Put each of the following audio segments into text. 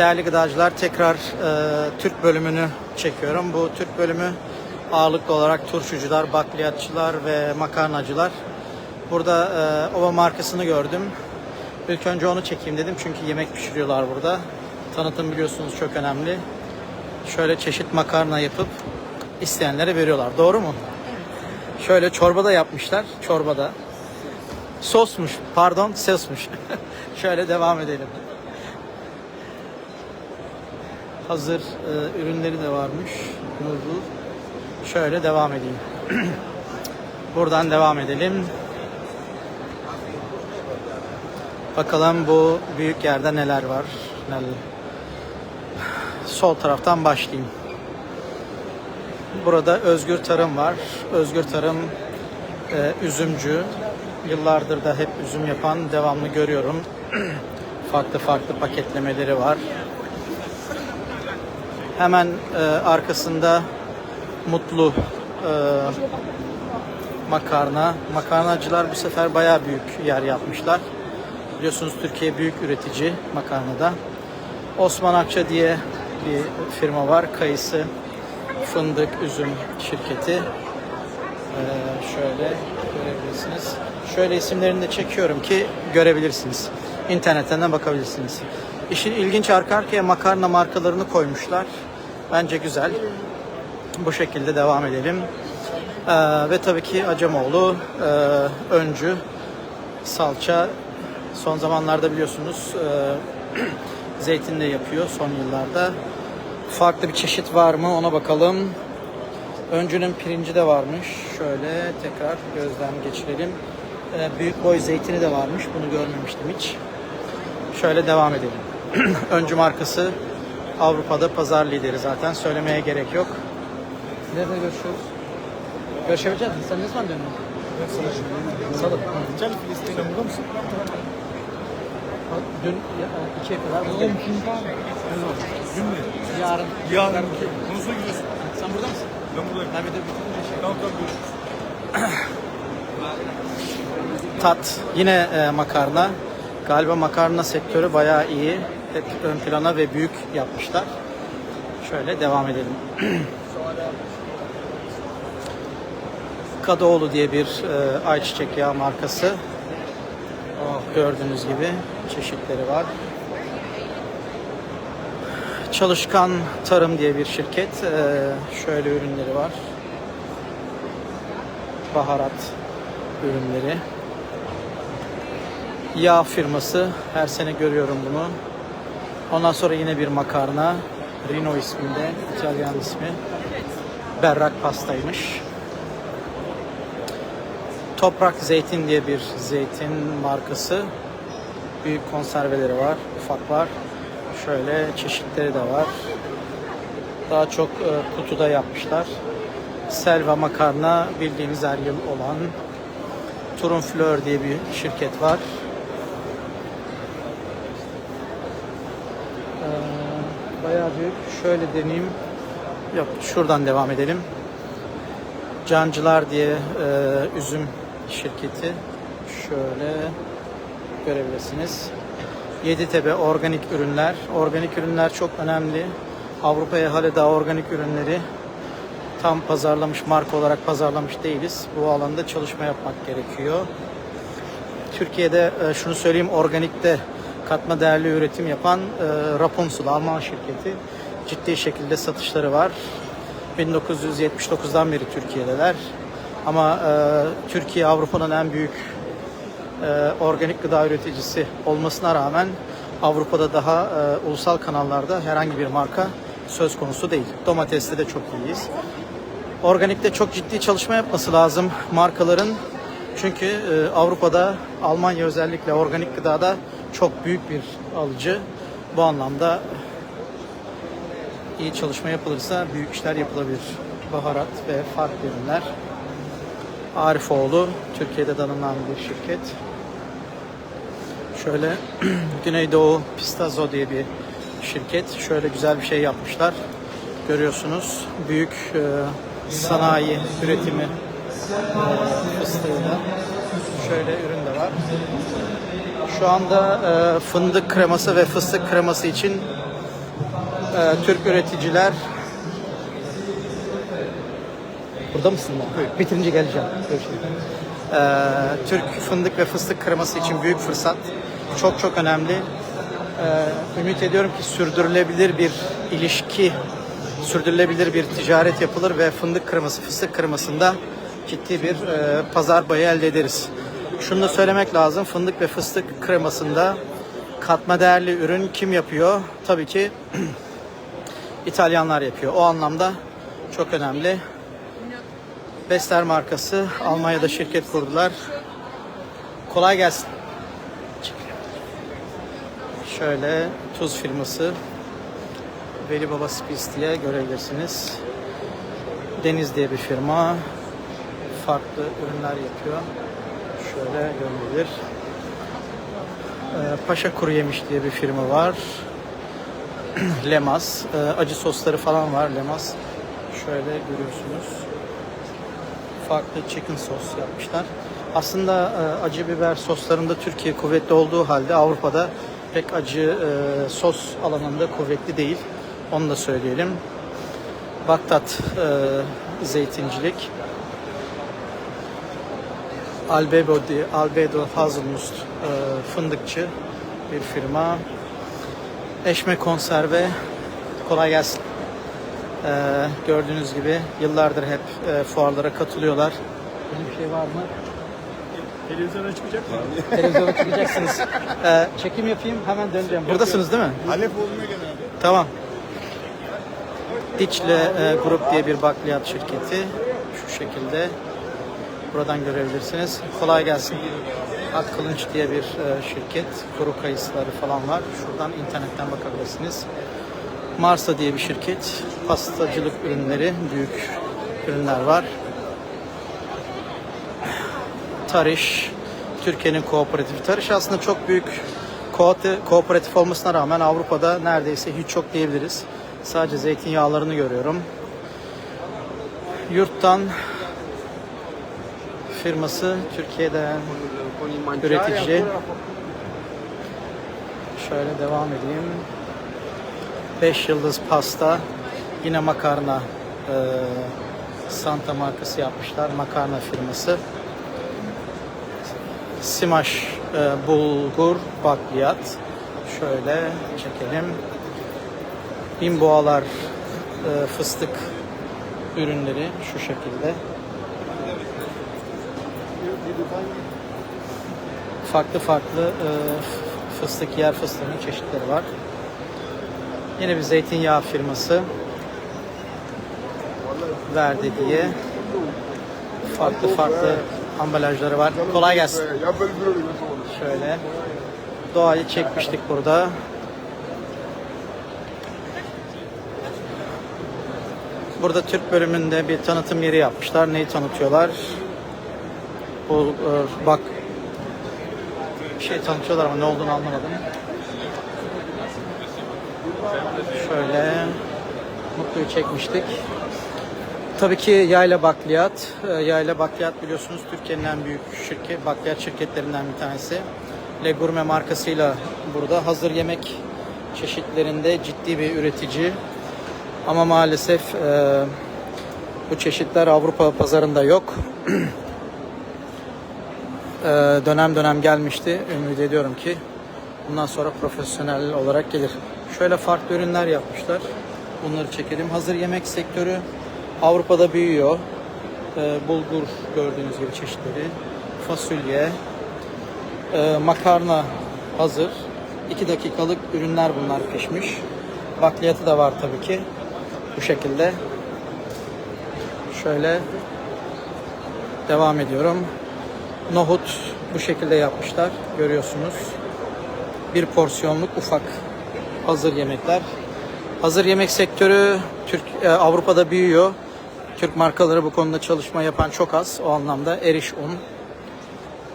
Değerli gıdacılar tekrar e, Türk bölümünü çekiyorum. Bu Türk bölümü ağırlıklı olarak turşucular, bakliyatçılar ve makarnacılar. Burada e, Ova markasını gördüm. İlk önce onu çekeyim dedim çünkü yemek pişiriyorlar burada. Tanıtım biliyorsunuz çok önemli. Şöyle çeşit makarna yapıp isteyenlere veriyorlar. Doğru mu? Şöyle çorbada yapmışlar. Çorbada. Sosmuş. Pardon sosmuş. Şöyle devam edelim. Hazır e, ürünleri de varmış. Noodle. Şöyle devam edeyim. Buradan devam edelim. Bakalım bu büyük yerde neler var. Neler. Sol taraftan başlayayım. Burada Özgür Tarım var. Özgür Tarım e, üzümcü. Yıllardır da hep üzüm yapan devamlı görüyorum. farklı farklı paketlemeleri var. Hemen e, arkasında Mutlu e, makarna. Makarnacılar bu sefer bayağı büyük yer yapmışlar. Biliyorsunuz Türkiye büyük üretici makarnada. Osman Akça diye bir firma var. Kayısı, fındık, üzüm şirketi. Ee, şöyle görebilirsiniz. Şöyle isimlerini de çekiyorum ki görebilirsiniz. İnternetten de bakabilirsiniz. İşin ilginç arka arkaya makarna markalarını koymuşlar. Bence güzel. Bu şekilde devam edelim. Ee, ve tabii ki Acemoğlu e, öncü salça son zamanlarda biliyorsunuz e, zeytin de yapıyor son yıllarda. Farklı bir çeşit var mı ona bakalım. Öncünün pirinci de varmış. Şöyle tekrar gözden geçirelim. Ee, büyük boy zeytini de varmış. Bunu görmemiştim hiç. Şöyle devam edelim. Öncü markası Avrupa'da pazar lideri zaten. Söylemeye gerek yok. Nerede görüşüyoruz? Görüşebileceğiz misin? Sen ne zaman döndün? Salı. Gel Filistin. Sen burada mısın? Dün ya, ikiye kadar buradayım. Dün mü? Yarın. Yarın. Konusuna gidiyorsun. Sen burada mısın? Ben buradayım. Ben bir de bitirince şey. Tamam tamam görüşürüz. Tat. Yine e, makarna. Galiba makarna sektörü bayağı iyi. Hep ön plana ve büyük yapmışlar. Şöyle devam edelim. Kadıoğlu diye bir e, ayçiçek yağı markası. Oh, gördüğünüz gibi çeşitleri var. Çalışkan Tarım diye bir şirket. E, şöyle ürünleri var. Baharat ürünleri. Yağ firması. Her sene görüyorum bunu. Ondan sonra yine bir makarna. Rino isminde. İtalyan ismi. Berrak pastaymış. Toprak Zeytin diye bir zeytin markası. Büyük konserveleri var, ufak var. Şöyle çeşitleri de var. Daha çok e, kutuda yapmışlar. Selva makarna bildiğimiz her yıl olan. Turun Fleur diye bir şirket var. Büyük. Şöyle deneyeyim. Yok şuradan devam edelim. Cancılar diye e, üzüm şirketi. Şöyle görebilirsiniz. Yeditepe organik ürünler. Organik ürünler çok önemli. Avrupa'ya hala daha organik ürünleri tam pazarlamış, marka olarak pazarlamış değiliz. Bu alanda çalışma yapmak gerekiyor. Türkiye'de e, şunu söyleyeyim organikte katma değerli üretim yapan e, Rapunzel Alman şirketi ciddi şekilde satışları var. 1979'dan beri Türkiye'deler. Ama e, Türkiye Avrupa'nın en büyük e, organik gıda üreticisi olmasına rağmen Avrupa'da daha e, ulusal kanallarda herhangi bir marka söz konusu değil. Domateste de çok iyiyiz. Organikte çok ciddi çalışma yapması lazım markaların. Çünkü e, Avrupa'da Almanya özellikle organik gıdada çok büyük bir alıcı. Bu anlamda iyi çalışma yapılırsa büyük işler yapılabilir. Baharat ve farklı ürünler. Arifoğlu Türkiye'de tanınan bir şirket. Şöyle Güneydoğu Pistazo diye bir şirket. Şöyle güzel bir şey yapmışlar. Görüyorsunuz büyük e, sanayi üretimi e, fıstığıyla. Şöyle ürün de var. Şu anda e, fındık kreması ve fıstık kreması için Ee, Türk üreticiler Burada mısın lan? Bitirince geleceğim. Ee, Türk fındık ve fıstık kreması için büyük fırsat. Çok çok önemli. Ee, ümit ediyorum ki sürdürülebilir bir ilişki, sürdürülebilir bir ticaret yapılır ve fındık kreması, fıstık kremasında ciddi bir e, pazar payı elde ederiz. Şunu da söylemek lazım. Fındık ve fıstık kremasında katma değerli ürün kim yapıyor? Tabii ki İtalyanlar yapıyor. O anlamda çok önemli. Bester markası Almanya'da şirket kurdular. Kolay gelsin. Şöyle tuz firması Veli Baba Spis diye görebilirsiniz. Deniz diye bir firma. Farklı ürünler yapıyor. Şöyle görülebilir. Ee, Paşa Kuru Yemiş diye bir firma var. Lemas. Ee, acı sosları falan var Lemas. Şöyle görüyorsunuz. Farklı chicken sos yapmışlar. Aslında e, acı biber soslarında Türkiye kuvvetli olduğu halde Avrupa'da pek acı e, sos alanında kuvvetli değil. Onu da söyleyelim. Baktat e, zeytincilik. Albedo, diye- Albedo Hazelnut e, fındıkçı bir firma. Eşme konserve kolay gelsin. Ee, gördüğünüz gibi yıllardır hep e, fuarlara katılıyorlar. Bir şey var mı? Televizyona çıkacak mı? Televizyona çıkacaksınız. Ee, çekim yapayım hemen döneceğim. Buradasınız değil mi? Halep olmuyor genelde. Tamam. Diçle e, Grup diye bir bakliyat şirketi. Şu şekilde. Buradan görebilirsiniz. Kolay gelsin. Ak Kılınç diye bir e, şirket. Kuru kayısıları falan var. Şuradan internetten bakabilirsiniz. Marsa diye bir şirket. Pastacılık ürünleri, büyük ürünler var. Tarış, Türkiye'nin kooperatifi. Tarış aslında çok büyük kooperatif- olmasına rağmen Avrupa'da neredeyse hiç çok diyebiliriz. Sadece zeytinyağlarını görüyorum. Yurttan firması Türkiye'den üretici. Şöyle devam edeyim. 5 yıldız pasta. Yine makarna e, Santa markası yapmışlar. Makarna firması. Simaş e, bulgur bakliyat. Şöyle çekelim. Bimboğalar e, fıstık ürünleri şu şekilde. Farklı farklı e, fıstık yer fıstığının çeşitleri var. Yine bir zeytinyağı firması. Verdi diye. Farklı farklı ambalajları var. Kolay gelsin. Şöyle. Doğayı çekmiştik burada. Burada Türk bölümünde bir tanıtım yeri yapmışlar. Neyi tanıtıyorlar? Bu e, bak bir şey tanıtıyorlar ama ne olduğunu anlamadım. Şöyle Mutlu'yu çekmiştik. Tabii ki Yayla Bakliyat. Ee, Yayla Bakliyat biliyorsunuz Türkiye'nin en büyük şirket, bakliyat şirketlerinden bir tanesi. Le Gourmet markasıyla burada hazır yemek çeşitlerinde ciddi bir üretici. Ama maalesef e, bu çeşitler Avrupa pazarında yok. E, dönem dönem gelmişti. Ümit ediyorum ki bundan sonra profesyonel olarak gelir. Şöyle farklı ürünler yapmışlar. Bunları çekelim. Hazır yemek sektörü Avrupa'da büyüyor. E, bulgur gördüğünüz gibi çeşitleri. Fasulye, e, makarna hazır. 2 dakikalık ürünler bunlar pişmiş. Bakliyatı da var tabii ki. Bu şekilde. Şöyle devam ediyorum. Nohut bu şekilde yapmışlar. Görüyorsunuz. Bir porsiyonluk ufak hazır yemekler. Hazır yemek sektörü Türk e, Avrupa'da büyüyor. Türk markaları bu konuda çalışma yapan çok az. O anlamda Eriş Un.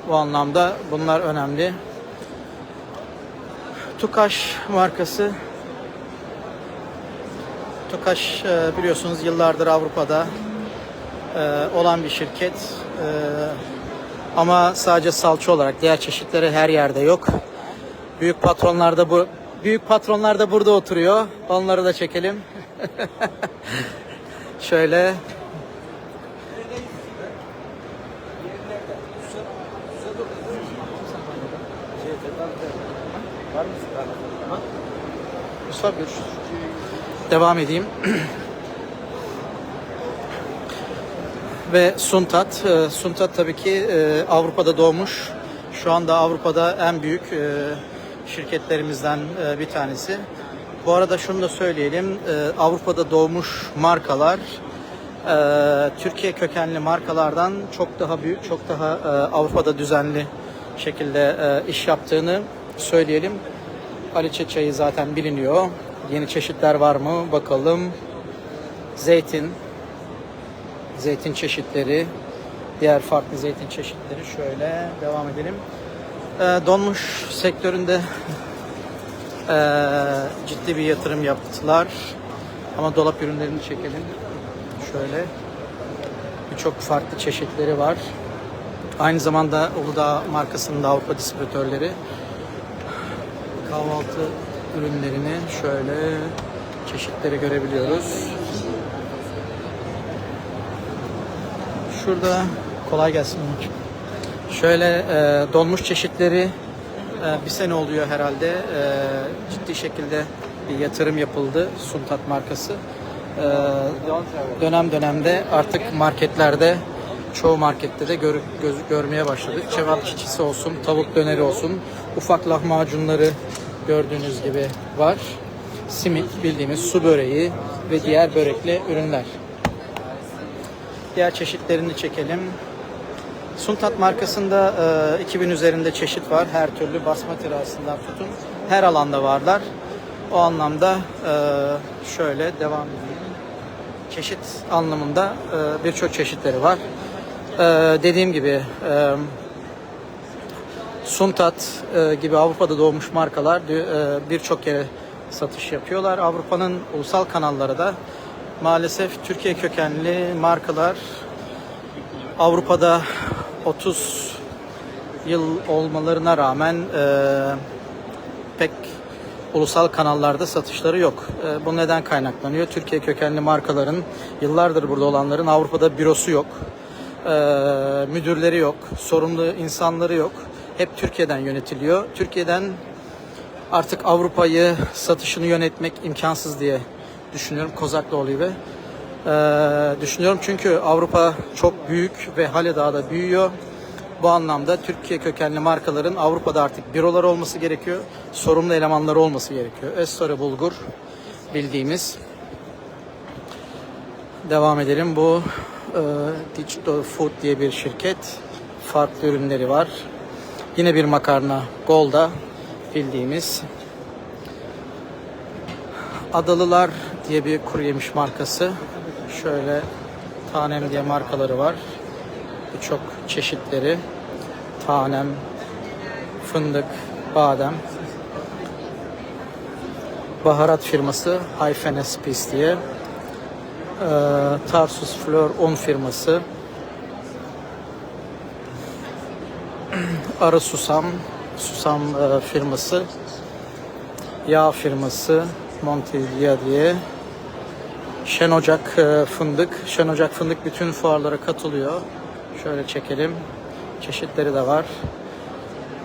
Bu anlamda bunlar önemli. Tukaş markası. Tukaş e, biliyorsunuz yıllardır Avrupa'da e, olan bir şirket. Ama sadece salça olarak diğer çeşitleri her yerde yok. Büyük patronlarda bu büyük patronlar da burada oturuyor. Onları da çekelim. Şöyle. Devam edeyim. Ve Suntat. e, Suntat tabii ki e, Avrupa'da doğmuş. Şu anda Avrupa'da en büyük e, şirketlerimizden e, bir tanesi. Bu arada şunu da söyleyelim. Avrupa'da doğmuş markalar Türkiye kökenli markalardan çok daha büyük, çok daha Avrupa'da düzenli şekilde iş yaptığını söyleyelim. Aliçe çayı zaten biliniyor. Yeni çeşitler var mı? Bakalım. Zeytin, zeytin çeşitleri, diğer farklı zeytin çeşitleri şöyle devam edelim. Ee, donmuş sektöründe ee, ciddi bir yatırım yaptılar. Ama dolap ürünlerini çekelim. Şöyle birçok farklı çeşitleri var. Aynı zamanda Uludağ markasının da Avrupa distribütörleri kahvaltı ürünlerini şöyle çeşitleri görebiliyoruz. Şurada kolay gelsin Umut'cum. Şöyle e, donmuş çeşitleri e, bir sene oluyor herhalde. E, ciddi şekilde bir yatırım yapıldı Suntat markası. E, dönem dönemde artık marketlerde çoğu markette de gör, göz, görmeye başladık. Cevap çiçisi olsun, tavuk döneri olsun, ufak lahmacunları gördüğünüz gibi var. Simit bildiğimiz su böreği ve diğer börekli ürünler. Diğer çeşitlerini çekelim. Suntat markasında e, 2000 üzerinde çeşit var. Her türlü basmati rasından tutun. Her alanda varlar. O anlamda e, şöyle devam edeyim. Çeşit anlamında e, birçok çeşitleri var. E, dediğim gibi e, Suntat e, gibi Avrupa'da doğmuş markalar e, birçok yere satış yapıyorlar. Avrupa'nın ulusal kanalları da maalesef Türkiye kökenli markalar Avrupa'da 30 yıl olmalarına rağmen e, pek ulusal kanallarda satışları yok. E, bu neden kaynaklanıyor? Türkiye kökenli markaların yıllardır burada olanların Avrupa'da bürosu yok. E, müdürleri yok. Sorumlu insanları yok. Hep Türkiye'den yönetiliyor. Türkiye'den artık Avrupa'yı satışını yönetmek imkansız diye düşünüyorum. Kozaklıoğlu gibi. Ee, düşünüyorum çünkü Avrupa çok büyük ve hale daha da büyüyor. Bu anlamda Türkiye kökenli markaların Avrupa'da artık büroları olması gerekiyor. Sorumlu elemanları olması gerekiyor. Estore Bulgur bildiğimiz. Devam edelim. Bu e, Digital Food diye bir şirket. Farklı ürünleri var. Yine bir makarna Golda bildiğimiz. Adalılar diye bir kuru yemiş markası. Şöyle Tanem diye markaları var. Birçok çeşitleri. Tanem, fındık, badem. Baharat firması Hyphen Spice diye. Ee, Tarsus Flor un firması. Arı Susam, Susam e, firması. Yağ firması Montelia diye. Şen Ocak e, fındık. Şen Ocak fındık bütün fuarlara katılıyor. Şöyle çekelim. Çeşitleri de var.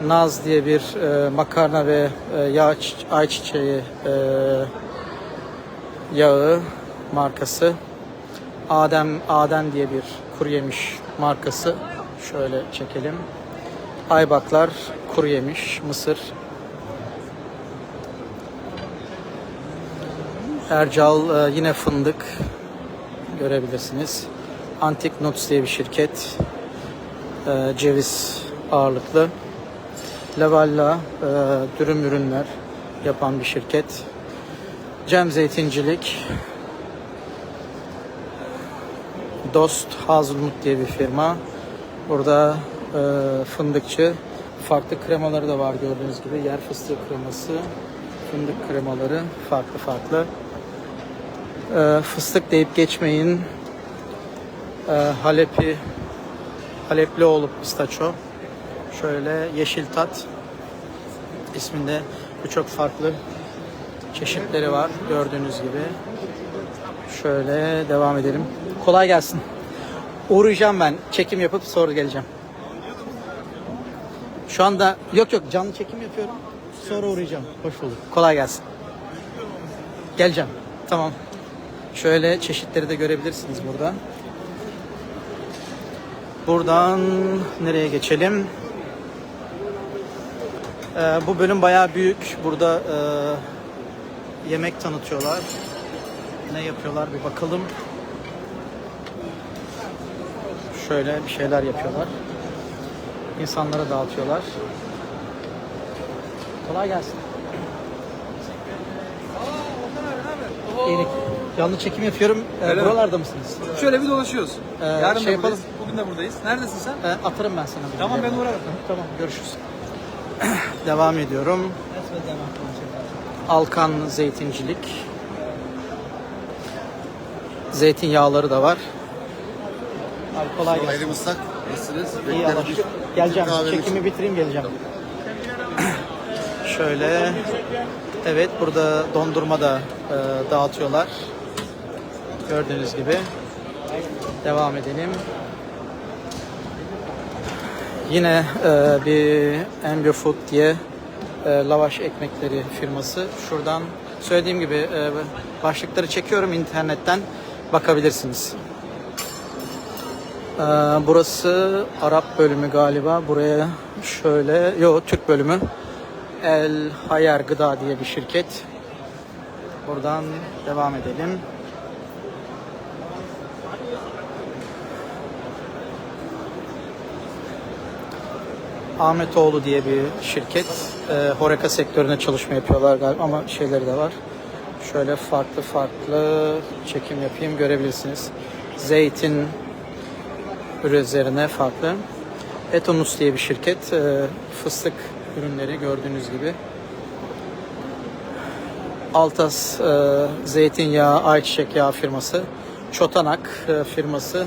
Naz diye bir e, makarna ve e, yağ çi- ayçiçeği e, yağı markası. Adem Aden diye bir kuru yemiş markası. Şöyle çekelim. Aybaklar kuru yemiş, mısır. Ercal e, yine fındık görebilirsiniz. Antik Nuts diye bir şirket. E, ceviz ağırlıklı. Levalla e, dürüm ürünler yapan bir şirket. Cem Zeytincilik. Dost Hazelnut diye bir firma. Burada e, fındıkçı. Farklı kremaları da var gördüğünüz gibi. Yer fıstığı kreması, fındık kremaları farklı farklı. E, fıstık deyip geçmeyin. E, Halep'i Haleplioğlu pistaço. Şöyle yeşil tat isminde birçok farklı çeşitleri var gördüğünüz gibi. Şöyle devam edelim. Kolay gelsin. Uğrayacağım ben. Çekim yapıp sonra geleceğim. Şu anda yok yok canlı çekim yapıyorum. Sonra uğrayacağım. Hoş bulduk. Kolay gelsin. Geleceğim. Tamam. Şöyle çeşitleri de görebilirsiniz burada. Buradan nereye geçelim? Ee, bu bölüm bayağı büyük. Burada e, yemek tanıtıyorlar. Ne yapıyorlar bir bakalım. Şöyle bir şeyler yapıyorlar. İnsanlara dağıtıyorlar. Kolay gelsin. İyilik. Canlı çekim yapıyorum. Ee, Öyle mi? buralarda mısınız? Şöyle bir dolaşıyoruz. Ee, Yarın şey da yapalım. buradayız. Bugün de buradayız. Neredesin sen? Ee, atarım ben sana. bir Tamam video. ben uğrarım. Tamam görüşürüz. Devam ediyorum. Alkan zeytincilik. Zeytinyağları da var. Abi kolay gelsin. Hayırlı ıslak. Nasılsınız? İyi Bekleriz. Allah. Geleceğim. Kahveniz. Çekimi bitireyim geleceğim. Şöyle. Evet burada dondurma da e, dağıtıyorlar. Gördüğünüz gibi. Devam edelim. Yine e, bir Ambio Food diye e, lavaş ekmekleri firması. Şuradan söylediğim gibi e, başlıkları çekiyorum internetten bakabilirsiniz. Ee, burası Arap bölümü galiba. Buraya şöyle, yo Türk bölümü. El Hayar Gıda diye bir şirket. Buradan devam edelim. Ahmetoğlu diye bir şirket. Ee, Horeca sektöründe çalışma yapıyorlar galiba ama şeyleri de var. Şöyle farklı farklı çekim yapayım görebilirsiniz. Zeytin, üzerine farklı. Etonus diye bir şirket. e, Fıstık ürünleri gördüğünüz gibi. Altas e, zeytinyağı, ayçiçek yağı firması. Çotanak e, firması.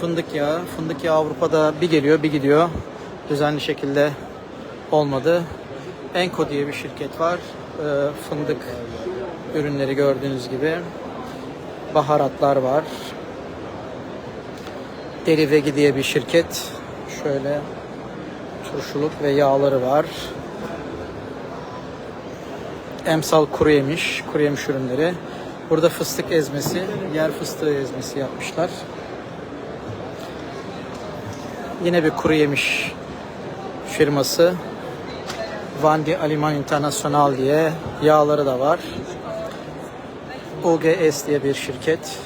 Fındık yağı. Fındık yağı Avrupa'da bir geliyor bir gidiyor. Düzenli şekilde olmadı. Enko diye bir şirket var. E, Fındık ürünleri gördüğünüz gibi. Baharatlar var. Deri Vegi diye bir şirket. Şöyle turşuluk ve yağları var. Emsal kuru yemiş, kuru yemiş ürünleri. Burada fıstık ezmesi, yer fıstığı ezmesi yapmışlar. Yine bir kuru yemiş firması. Vandi Aliman International diye yağları da var. UGS diye bir şirket.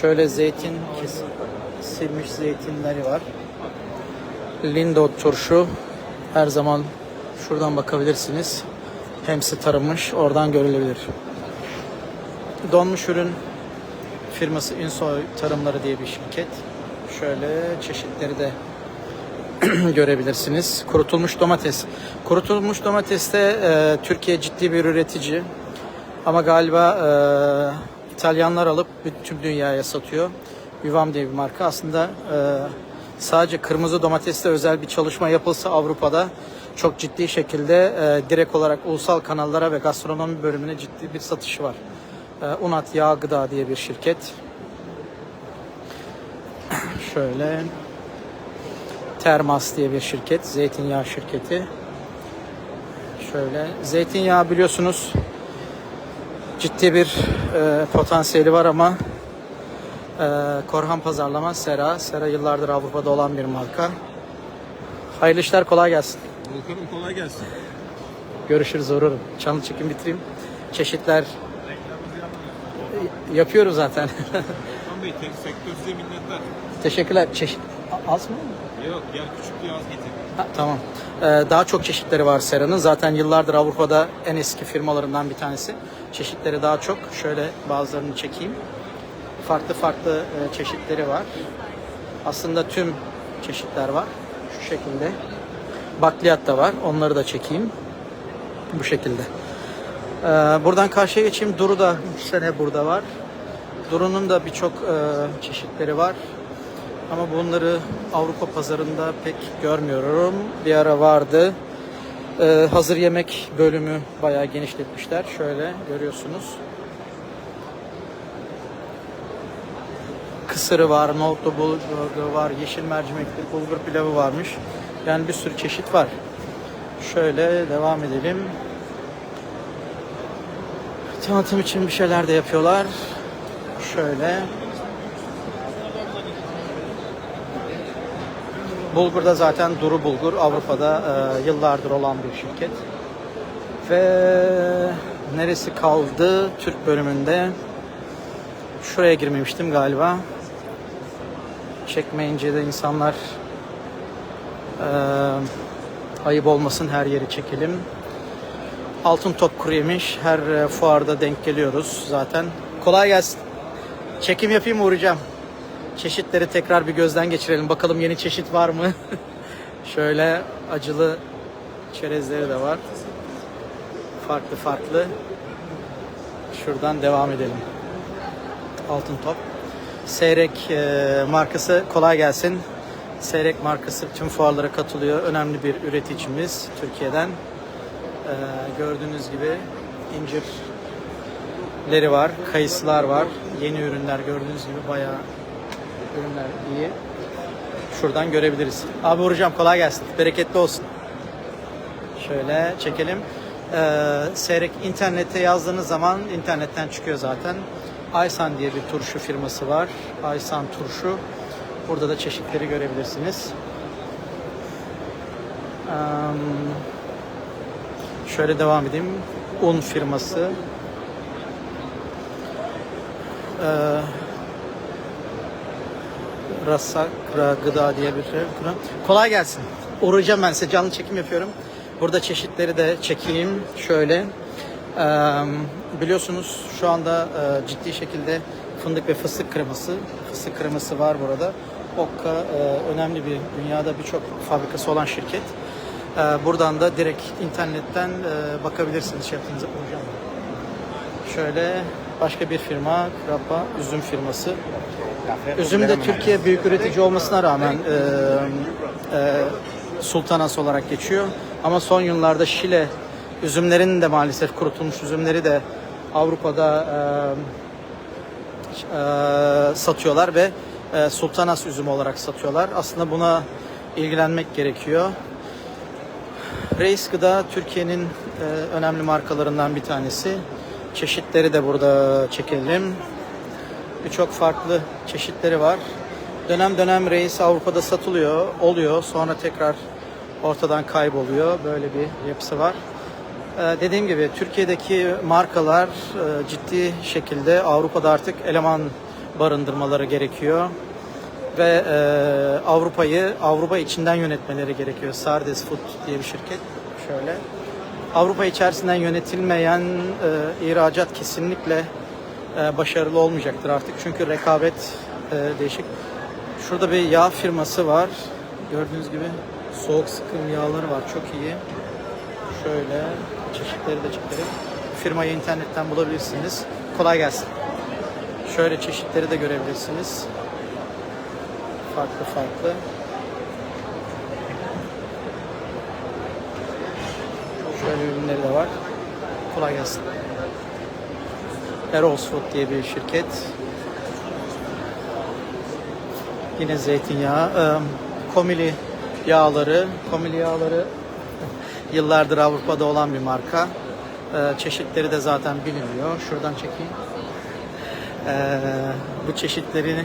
Şöyle zeytin kesilmiş zeytinleri var. Lindo turşu her zaman şuradan bakabilirsiniz. Hepsi tarınmış oradan görülebilir. Donmuş ürün firması Ünsoy Tarımları diye bir şirket. Şöyle çeşitleri de görebilirsiniz. Kurutulmuş domates. Kurutulmuş domateste e, Türkiye ciddi bir üretici. Ama galiba e, İtalyanlar alıp bütün dünyaya satıyor. Vivam diye bir marka. Aslında e, sadece kırmızı domatesle özel bir çalışma yapılsa Avrupa'da çok ciddi şekilde e, direkt olarak ulusal kanallara ve gastronomi bölümüne ciddi bir satışı var. E, Unat Yağ Gıda diye bir şirket. Şöyle Termas diye bir şirket, zeytinyağı şirketi. Şöyle zeytinyağı biliyorsunuz ciddi bir e, potansiyeli var ama e, Korhan Pazarlama Sera. Sera yıllardır Avrupa'da olan bir marka. Hayırlı işler kolay gelsin. Volkan'ım kolay gelsin. Görüşürüz uğrarım. Canlı çekim bitireyim. Çeşitler yapıyoruz zaten. Volkan Bey, tek sektör size minnettar. Teşekkürler. Çeşit az mı? Yok, gel küçük bir az getir. Ha, tamam. Ee, daha çok çeşitleri var Sera'nın. Zaten yıllardır Avrupa'da en eski firmalarından bir tanesi. Çeşitleri daha çok. Şöyle bazılarını çekeyim. Farklı farklı e, çeşitleri var. Aslında tüm çeşitler var. Şu şekilde. Bakliyat da var. Onları da çekeyim. Bu şekilde. Ee, buradan karşıya geçeyim. Duru da bu sene burada var. Duru'nun da birçok e, çeşitleri var. Ama bunları Avrupa pazarında pek görmüyorum. Bir ara vardı. Ee, hazır yemek bölümü bayağı genişletmişler. Şöyle görüyorsunuz. Kısırı var, nohutlu bulgur var, yeşil mercimekli bulgur pilavı varmış. Yani bir sürü çeşit var. Şöyle devam edelim. Tanıtım için bir şeyler de yapıyorlar. Şöyle. Bulgur da zaten Duru Bulgur. Avrupa'da e, yıllardır olan bir şirket. Ve neresi kaldı Türk bölümünde? Şuraya girmemiştim galiba. Çekmeyince de insanlar e, ayıp olmasın her yeri çekelim. Altın top kuru yemiş. Her e, fuarda denk geliyoruz zaten. Kolay gelsin. Çekim yapayım uğrayacağım. Çeşitleri tekrar bir gözden geçirelim. Bakalım yeni çeşit var mı? Şöyle acılı çerezleri de var. Farklı farklı. Şuradan devam edelim. Altın top. Seyrek e, markası kolay gelsin. Seyrek markası tüm fuarlara katılıyor. Önemli bir üreticimiz Türkiye'den. E, gördüğünüz gibi incirleri var, kayısılar var. Yeni ürünler gördüğünüz gibi bayağı ürünler iyi. Şuradan görebiliriz. Abi vuracağım kolay gelsin. Bereketli olsun. Şöyle çekelim. Ee, Seyrek internete yazdığınız zaman internetten çıkıyor zaten. Aysan diye bir turşu firması var. Aysan turşu. Burada da çeşitleri görebilirsiniz. Ee, şöyle devam edeyim. Un firması. Ee, Rasakra Gıda diye bir şey. Kolay gelsin. Uğrayacağım ben size canlı çekim yapıyorum. Burada çeşitleri de çekeyim. Şöyle. Biliyorsunuz şu anda ciddi şekilde fındık ve fıstık kreması. Fıstık kreması var burada. Okka önemli bir dünyada birçok fabrikası olan şirket. Buradan da direkt internetten bakabilirsiniz şey yaptığınızda. Şöyle başka bir firma, Krapa üzüm firması. Üzüm de Türkiye büyük üretici olmasına rağmen e, e, Sultanas olarak geçiyor. Ama son yıllarda Şile üzümlerinin de maalesef kurutulmuş üzümleri de Avrupa'da e, e, satıyorlar ve e, Sultanas üzümü olarak satıyorlar. Aslında buna ilgilenmek gerekiyor. Reis Gıda Türkiye'nin e, önemli markalarından bir tanesi. Çeşitleri de burada çekelim. Birçok farklı çeşitleri var. Dönem dönem reis Avrupa'da satılıyor, oluyor. Sonra tekrar ortadan kayboluyor. Böyle bir yapısı var. Ee, dediğim gibi Türkiye'deki markalar e, ciddi şekilde Avrupa'da artık eleman barındırmaları gerekiyor. Ve e, Avrupa'yı Avrupa içinden yönetmeleri gerekiyor. Sardes Food diye bir şirket. Şöyle. Avrupa içerisinden yönetilmeyen e, ihracat kesinlikle e, başarılı olmayacaktır artık. Çünkü rekabet e, değişik. Şurada bir yağ firması var. Gördüğünüz gibi soğuk sıkım yağları var. Çok iyi. Şöyle çeşitleri de çekelim. Firmayı internetten bulabilirsiniz. Kolay gelsin. Şöyle çeşitleri de görebilirsiniz. Farklı farklı. Şöyle ürünleri de var. Kolay gelsin. Eros Food diye bir şirket. Yine zeytinyağı. Ee, Komili yağları. Komili yağları yıllardır Avrupa'da olan bir marka. Ee, çeşitleri de zaten biliniyor. Şuradan çekeyim. Ee, bu çeşitlerini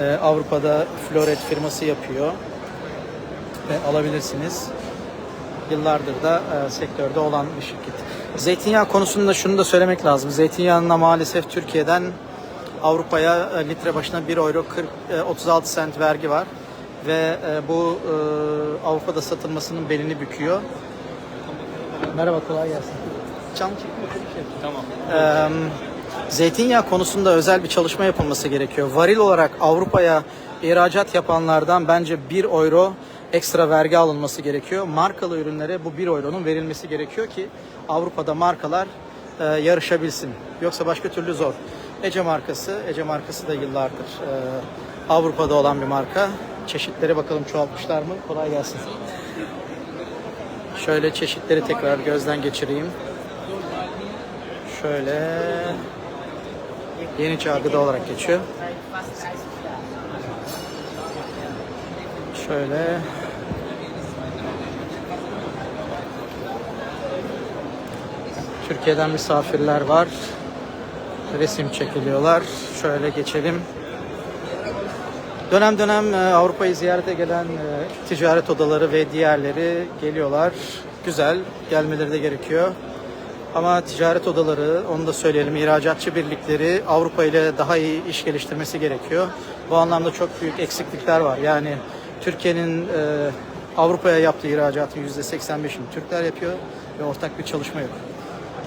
e, Avrupa'da Floret firması yapıyor. Ve alabilirsiniz. Yıllardır da e, sektörde olan bir şirket. Zeytinyağı konusunda şunu da söylemek lazım. Zeytinyağına maalesef Türkiye'den Avrupa'ya e, litre başına 1 euro 40, e, 36 sent vergi var. Ve e, bu e, Avrupa'da satılmasının belini büküyor. Merhaba kolay gelsin. Bir şey. Tamam. Ee, zeytinyağı konusunda özel bir çalışma yapılması gerekiyor. Varil olarak Avrupa'ya ihracat yapanlardan bence 1 euro ekstra vergi alınması gerekiyor. Markalı ürünlere bu 1 euronun verilmesi gerekiyor ki Avrupa'da markalar e, yarışabilsin. Yoksa başka türlü zor. Ece markası, Ece markası da yıllardır e, Avrupa'da olan bir marka. Çeşitleri bakalım çoğaltmışlar mı? Kolay gelsin. Şöyle çeşitleri tekrar gözden geçireyim. Şöyle Yeni Çağ olarak geçiyor. Şöyle Türkiye'den misafirler var. Resim çekiliyorlar. Şöyle geçelim. Dönem dönem e, Avrupa'yı ziyarete gelen e, ticaret odaları ve diğerleri geliyorlar. Güzel, gelmeleri de gerekiyor. Ama ticaret odaları, onu da söyleyelim, ihracatçı birlikleri Avrupa ile daha iyi iş geliştirmesi gerekiyor. Bu anlamda çok büyük eksiklikler var. Yani Türkiye'nin e, Avrupa'ya yaptığı ihracatın %85'ini Türkler yapıyor ve ortak bir çalışma yok.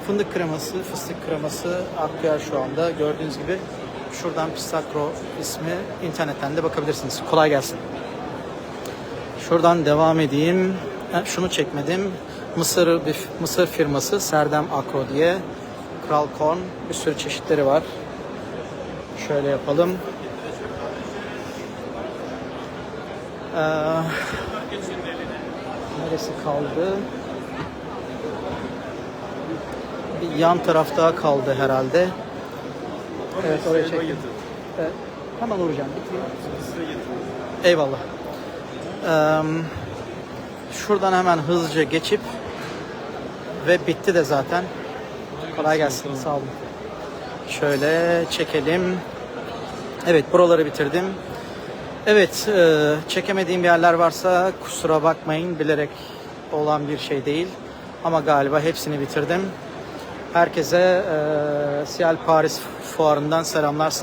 Fındık kreması, fıstık kreması akıyor şu anda. Gördüğünüz gibi şuradan Pistacro ismi internetten de bakabilirsiniz. Kolay gelsin. Şuradan devam edeyim. Şunu çekmedim. Mısır bir mısır firması Serdem Akro diye. Kral Korn bir sürü çeşitleri var. Şöyle yapalım. Ee, neresi kaldı? Bir yan tarafta kaldı herhalde. Evet oraya çektim. Evet, hemen uğrayacağım. Eyvallah. Eee, şuradan hemen hızlıca geçip ve bitti de zaten. Kolay gelsin. Sağ olun. Şöyle çekelim. Evet buraları bitirdim. Evet eee, çekemediğim yerler varsa kusura bakmayın. Bilerek olan bir şey değil. Ama galiba hepsini bitirdim. Herkese eee Siyal Paris fuarından selamlar.